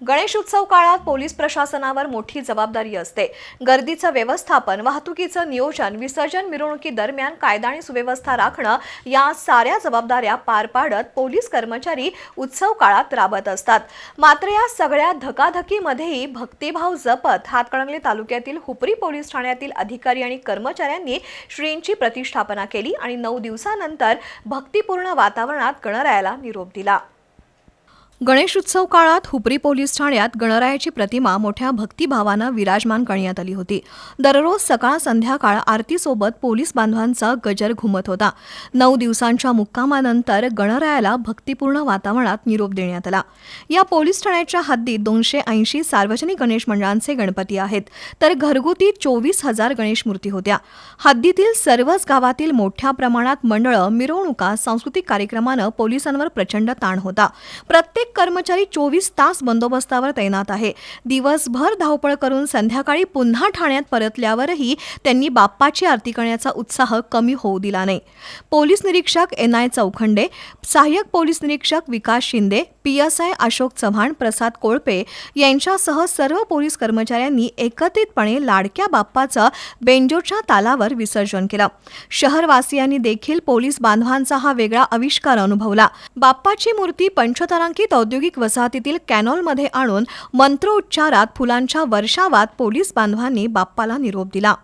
गणेश उत्सव काळात पोलीस प्रशासनावर मोठी जबाबदारी असते. गर्दीचं व्यवस्थापन वाहतुकीचं नियोजन विसर्जन मिरवणुकीदरम्यान कायदा आणि सुव्यवस्था राखणं या साऱ्या जबाबदाऱ्या पार पाडत पोलीस कर्मचारी उत्सव काळात राबत असतात. मात्र या सगळ्या धकाधकीमध्येही भक्तिभाव जपत हातकणंगले तालुक्यातील हुपरी पोलीस ठाण्यातील अधिकारी आणि कर्मचाऱ्यांनी श्रींची प्रतिष्ठापना केली आणि नऊ दिवसानंतर भक्तिपूर्ण वातावरणात गणरायाला निरोप दिला. गणेश उत्सव काळात हुपरी पोलीस ठाण्यात गणरायाची प्रतिमा मोठ्या भक्तिभावानं विराजमान करण्यात आली होती. दररोज सकाळ संध्याकाळ आरतीसोबत पोलीस बांधवांचा गजर घुमत होता. नऊ दिवसांच्या मुक्कामानंतर गणरायाला भक्तिपूर्ण वातावरणात निरोप देण्यात आला. या पोलीस ठाण्याच्या हद्दीत दोनशे ऐंशी सार्वजनिक गणेश मंडळांचे गणपती आहेत. तर घरगुती चोवीस हजार गणेश मूर्ती होत्या. हद्दीतील सर्वच गावातील मोठ्या प्रमाणात मंडळं मिरवणुका सांस्कृतिक कार्यक्रमानं पोलिसांवर प्रचंड ताण होता. प्रत्येक कर्मचारी चोवीस तास बंदोबस्तावर तैनात आहे. दिवसभर धावपळ करून संध्याकाळी पुन्हा ठाण्यात परतल्यावरही त्यांनी बाप्पाची आरती करण्याचा उत्साह कमी होऊ दिला नाही. पोलीस निरीक्षक एन आय चौखंडे सहाय्यक पोलीस निरीक्षक Vikas Shinde P S I Ashok Chavan Prasad Kolpe यांच्यासह सर्व पोलीस कर्मचाऱ्यांनी एकत्रितपणे लाडक्या बाप्पाचं बेंजोच्या तालावर विसर्जन केलं. शहरवासियांनी देखील पोलीस बांधवांचा हा वेगळा आविष्कार अनुभवला. बाप्पाची मूर्ती पंचतारांकित औद्योगिक वसाहतीतील कॅनॉलमध्ये आणून मंत्रोच्चारात फुलांच्या वर्षावात पोलीस बांधवांनी बाप्पाला निरोप दिला.